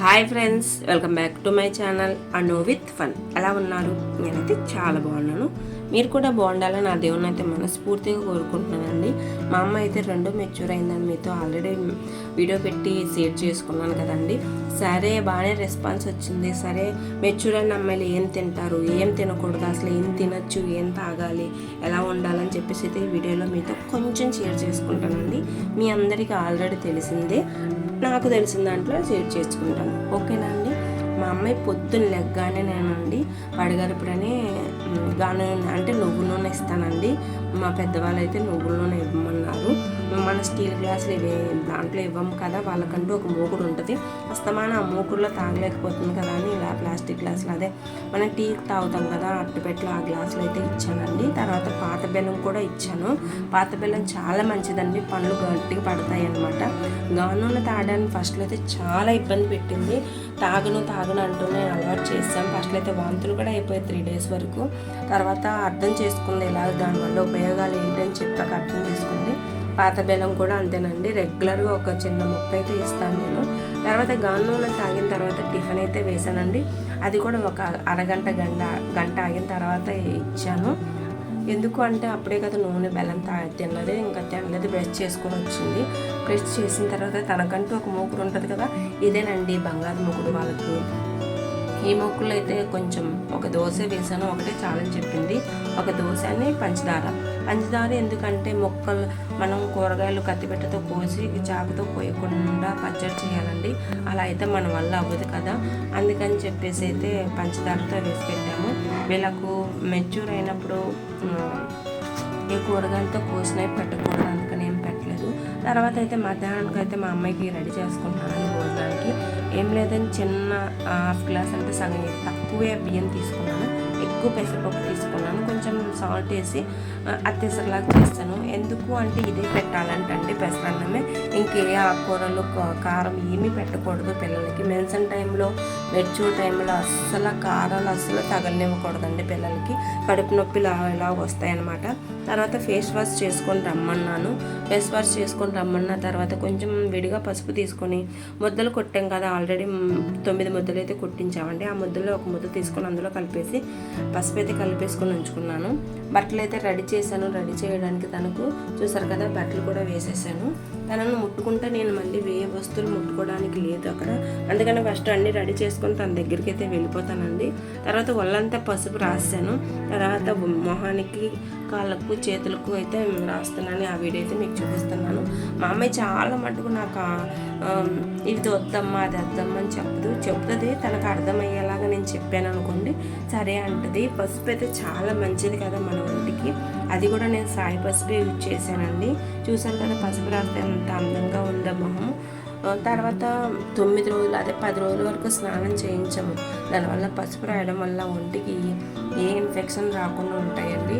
Hi friends welcome back to my channel Anu with fun. ఎలా ఉన్నారు? నేనైతే చాలా బాగున్నాను. మీరు కూడా బాగుండాలని నా దేవుని అయితే మనస్ఫూర్తిగా కోరుకుంటున్నానండి. మా అమ్మ అయితే రెండో మెచ్యూర్ అయిందని మీతో ఆల్రెడీ వీడియో పెట్టి షేర్ చేసుకున్నాను కదండి. సరే బాగానే రెస్పాన్స్ వచ్చింది. సరే మెచ్యూర్ అయిన అమ్మాయిలు ఏం తింటారు? ఏం తినకూడదు? అసలు ఏం తినచ్చు? ఏం తాగాలి? ఎలా ఉండాలని చెప్పేసి అయితే ఈ వీడియోలో మీతో కొంచెం షేర్ చేసుకుంటానండి. మీ అందరికీ ఆల్రెడీ తెలిసిందే. నాకు తెలిసిన దాంట్లో షేర్ చేసుకుంటాను. ఓకేనా అండి? మా అమ్మాయి పొద్దున్న లెగ్గానే నేనండి పడగలుపుడని గాను అంటే నువ్వు నూనె ఇస్తానండి. మా పెద్దవాళ్ళు అయితే నువ్వుల నూనె ఇవ్వమన్నారు. మన స్టీల్ గ్లాసులు ఇవి దాంట్లో ఇవ్వము కదా వాళ్ళకంటూ ఒక మూకుడు ఉంటుంది. అస్తమాన ఆ మూకుడులో తాగలేకపోతుంది కదా అని ఇలా ప్లాస్టిక్ గ్లాసులు అదే. మనం టీ తాగుతాం కదా అట్టుపెట్లు ఆ గ్లాసులు అయితే ఇచ్చానండి. తర్వాత పాత బెల్లం కూడా ఇచ్చాను. పాత బెల్లం చాలా మంచిదండి పండ్లు గట్టిగా పడతాయి అనమాట గానున్న తాగడానికి ఫస్ట్లో అయితే చాలా ఇబ్బంది పెట్టింది. తాగను తాగను అంటూనే అలవాటు చేసాం ఫస్ట్లో అయితే వాంతులు కూడా అయిపోయాయి త్రీ డేస్ వరకు. తర్వాత అర్థం చేసుకుంది ఇలా దానివల్ల ఉపయోగాలు ఏంటని చెప్పాక అర్థం చేసుకుంది పాత బెల్లం కూడా అంతేనండి. రెగ్యులర్గా ఒక చిన్న ముక్క అయితే ఇస్తాను నేను. తర్వాత గానులో తాగిన తర్వాత టిఫిన్ అయితే వేసానండి అది కూడా ఒక అరగంట గంట గంట ఆగిన తర్వాత ఇచ్చాను. ఎందుకు అంటే అప్పుడే కదా నూనె బెల్లం తా తిన్నది. ఇంకా తినలేదు బ్రష్ చేసుకొని వచ్చింది. బ్రష్ చేసిన తర్వాత తనకంటూ ఒక మూకుడు ఉంటుంది కదా. ఇదేనండి బంగారు మూకుడు వాళ్ళకు. ఈ మొక్కులు అయితే కొంచెం ఒక దోశ వేసాను. ఒకటే చాలని చెప్పింది. ఒక దోశ అని పంచదార. పంచదార ఎందుకంటే మొక్కలు మనం కూరగాయలు కత్తిపెట్టతో కోసి చాకుతో కోయకుండా పచ్చడి చేయాలండి. అలా అయితే మన వల్ల అవ్వదు కదా. అందుకని చెప్పేసి అయితే పంచదారతో వేసి పెట్టాము. వీళ్ళకు మెచ్యూర్ అయినప్పుడు ఏ కూరగాయలతో కోసినవి పెట్టకూడదు. అందుకని ఏం పెట్టలేదు. తర్వాత అయితే మధ్యాహ్నానికి అయితే మా అమ్మాయికి రెడీ చేసుకుంటున్నాను భోజనానికి. ఏం లేదని చిన్న హాఫ్ గ్లాస్ అంటే సగం తక్కువే బియ్యం తీసుకున్నాను. ఎక్కువ పెసరపప్పు తీసుకున్నాను. కొంచెం సాల్ట్ వేసి అత్తెసరలాగా చేస్తాను. ఎందుకు అంటే ఇదే పెట్టాలంటండి పెసరన్నమే. ఇంకే ఆకుకూరలు కారం ఏమీ పెట్టకూడదు పిల్లలకి. మెన్సన్ టైంలో మెడ్చూర్ టైంలో అస్సలు కారాలు అస్సలు తగలనివ్వకూడదండి పిల్లలకి. కడుపు నొప్పిలు ఇలా వస్తాయన్నమాట. తర్వాత ఫేస్ వాష్ చేసుకొని రమ్మన్నాను. ఫేస్ వాష్ చేసుకొని రమ్మన్న తర్వాత కొంచెం విడిగా పసుపు తీసుకొని ముద్దలు కొట్టాం కదా ఆల్రెడీ తొమ్మిది ముద్దలు అయితే కొట్టించామండి. ఆ ముద్దలో ఒక ముద్ద తీసుకొని అందులో కలిపేసి పసుపు అయితే కలిపేసుకొని ఉంచుకున్నాను. బట్టలు అయితే రెడీ చేశాను. రెడీ చేయడానికి తనకు చూసారు కదా బట్టలు కూడా వేసేసాను. తనను ముట్టుకుంటే నేను మళ్ళీ వే వస్తువులు ముట్టుకోవడానికి లేదు అక్కడ. అందుకని ఫస్ట్ అన్నీ రెడీ చేసుకొని తన దగ్గరికి అయితే వెళ్ళిపోతానండి. తర్వాత ఒళ్ళంతా పసుపు రాసాను తర్వాత మొహానికి కాళ్ళకు చేతులకు అయితే రాస్తున్నాను. ఆ వీడియో అయితే మీకు చూపిస్తున్నాను. మా అమ్మాయి చాలా మటుకు నాకు ఇది వద్దమ్మా అది వద్దమ్మా అని చెప్పదు చెప్తుంది. తనకు అర్థమయ్యేలాగా నేను చెప్పాను అనుకోండి సరే అంటది. పసుపు అయితే చాలా మంచిది కదా మన ఒంటికి. అది కూడా నేను సాయి పసుపే యూజ్ చేశానండి. చూసాను కదా పసుపు రాస్తే అంత అందంగా ఉండము మొహం తర్వాత తొమ్మిది రోజులు అదే పది రోజుల వరకు స్నానం చేయించము. దానివల్ల పసుపు రాయడం వల్ల ఒంటికి ఏ ఇన్ఫెక్షన్ రాకుండా ఉంటాయండి.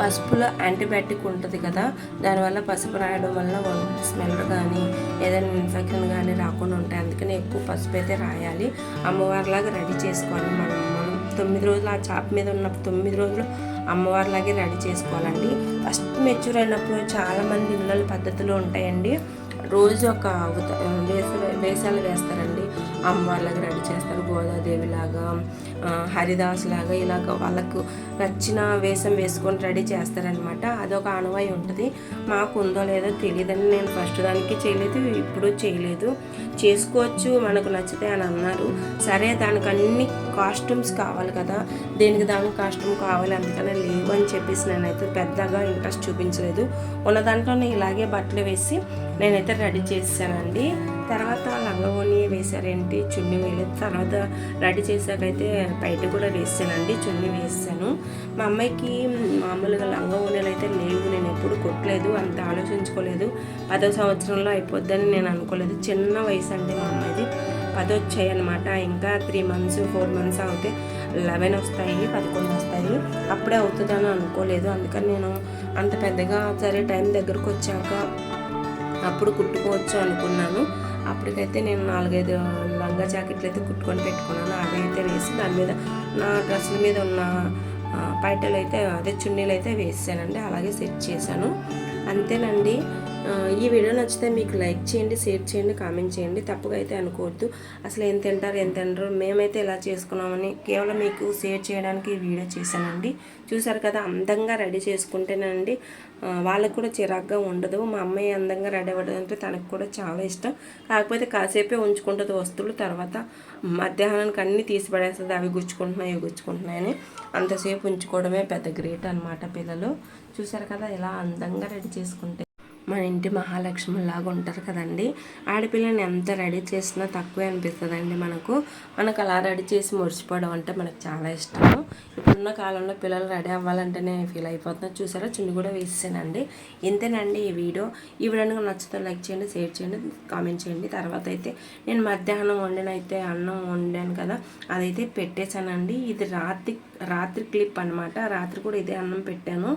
పసుపులో యాంటీబయాటిక్ ఉంటుంది కదా దానివల్ల పసుపు రాయడం వల్ల స్మెల్ కానీ ఏదైనా ఇన్ఫెక్షన్ కానీ రాకుండా ఉంటాయి. అందుకని ఎక్కువ పసుపు అయితే రాయాలి. అమ్మవారిలాగా రెడీ చేసుకోవాలి మనం. మనం తొమ్మిది రోజులు ఆ చాప్ మీద ఉన్న తొమ్మిది రోజులు అమ్మవారిలాగే రెడీ చేసుకోవాలండి. ఫస్ట్ మెచ్యూర్ అయినప్పుడు చాలామంది ఇళ్ళ పద్ధతులు ఉంటాయండి. రోజు ఒక వేస వేసాలు వేస్తారండి. అమ్మవారిలాగా రెడీ చేస్తారు. గోదాదేవిలాగా హరిదాస్ లాగా ఇలాగ వాళ్ళకు నచ్చిన వేషం వేసుకొని రెడీ చేస్తారనమాట అదొక అనువై ఉంటుంది. మాకు ఉందో లేదో తెలియదని నేను ఫస్ట్ దానికి చేయలేదు ఇప్పుడు చేయలేదు. చేసుకోవచ్చు మనకు నచ్చితే అని అన్నారు. సరే దానికి అన్ని కాస్ట్యూమ్స్ కావాలి కదా. దేనికి దాని కాస్ట్యూమ్ కావాలి అందుకనే లేవు అని చెప్పేసి నేనైతే పెద్దగా ఇంట్రెస్ట్ చూపించలేదు. ఉన్న దాంట్లోనే ఇలాగే బట్టలు వేసి నేనైతే రెడీ చేశానండి. తర్వాత లంగవోని వేశారేంటి? చున్నీ వేయలేదు. తర్వాత రెడీ చేశాకైతే బయట కూడా వేసానండి. చున్నీ వేసాను. మా అమ్మాయికి మామూలుగా లంగవోనీలు అయితే లేవు. నేను ఎప్పుడు కొట్టలేదు. అంత ఆలోచించుకోలేదు. పదో సంవత్సరంలో అయిపోద్దని నేను అనుకోలేదు. చిన్న వయసు అండి మా అమ్మాయిది. పది వచ్చాయి అనమాట ఇంకా త్రీ మంత్స్ ఫోర్ మంత్స్ అవుతే లెవెన్ వస్తాయి పదకొండు వస్తాయి. అప్పుడే అవుతుందని అనుకోలేదు. అందుకని నేను అంత పెద్దగా సరే టైం దగ్గరకు వచ్చాక అప్పుడు కుట్టుకోవచ్చు అనుకున్నాను. అప్పటికైతే నేను నాలుగైదు లంగా జాకెట్లు అయితే కుట్టుకొని పెట్టుకున్నాను. అవి అయితే వేసి దాని మీద నా డ్రెస్సుల మీద ఉన్న పైటలు అయితే అదే చున్నీలు అయితే వేసానండి. అలాగే సెట్ చేశాను. అంతేనండి. ఈ వీడియో నచ్చితే మీకు లైక్ చేయండి షేర్ చేయండి కామెంట్ చేయండి. తప్పుగా అయితే అనుకోవద్దు. అసలు ఎంత తింటారు ఎంత తింటారు మేమైతే ఎలా చేసుకున్నామని కేవలం మీకు షేర్ చేయడానికి ఈ వీడియో చేశానండి. చూసారు కదా అందంగా రెడీ చేసుకుంటేనండి వాళ్ళకు కూడా చిరాగ్గా ఉండదు. మా అమ్మాయి అందంగా రెడీ అవ్వడం అంటే తనకు కూడా చాలా ఇష్టం. కాకపోతే కాసేపే ఉంచుకుంటుంది వస్తువులు తర్వాత మధ్యాహ్నానికి అన్నీ తీసి పడేస్తుంది అవి గుచ్చుకుంటున్నాయి ఇవి గుచ్చుకుంటున్నాయని. అంతసేపు ఉంచుకోవడమే పెద్ద గ్రేట్ అనమాట పిల్లలు. చూసారు కదా ఇలా అందంగా రెడీ చేసుకుంటే మన ఇంటి మహాలక్ష్మిలాగా ఉంటారు కదండి. ఆడపిల్లని ఎంత రెడీ చేసినా తక్కువే అనిపిస్తుందండి మనకు. మనకు అలా రెడీ చేసి మురిచిపోవడం అంటే మనకు చాలా ఇష్టము. ఇప్పుడున్న కాలంలో పిల్లలు రెడీ అవ్వాలంటేనే ఫీల్ అయిపోతున్నా చూసారా? చున్ని కూడా వేసానండి ఇంతేనండి ఈ వీడియో. ఈ వీడియో నచ్చితే లైక్ చేయండి షేర్ చేయండి కామెంట్ చేయండి. తర్వాత అయితే నేను మధ్యాహ్నం వండిన అయితే అన్నం వండాను కదా అదైతే పెట్టేశానండి. ఇది రాత్రి రాత్రి క్లిప్ అనమాట రాత్రి కూడా ఇదే అన్నం పెట్టాను.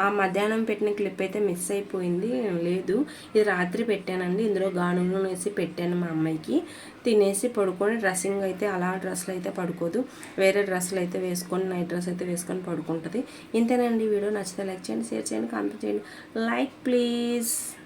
ఆ మధ్యాహ్నం పెట్టిన క్లిప్ అయితే మిస్ అయిపోయింది. లేదు ఇది రాత్రి పెట్టానండి. ఇందులో గానులు వేసి పెట్టాను మా అమ్మాయికి. తినేసి పడుకొని డ్రెస్సింగ్ అయితే అలా డ్రెస్సులు అయితే పడుకోదు. వేరే డ్రెస్సులు అయితే వేసుకొని నైట్ డ్రెస్ అయితే వేసుకొని పడుకుంటుంది. ఇంతేనండి వీడియో. నచ్చితే లైక్ చేయండి షేర్ చేయండి కామెంట్ చేయండి. Like please.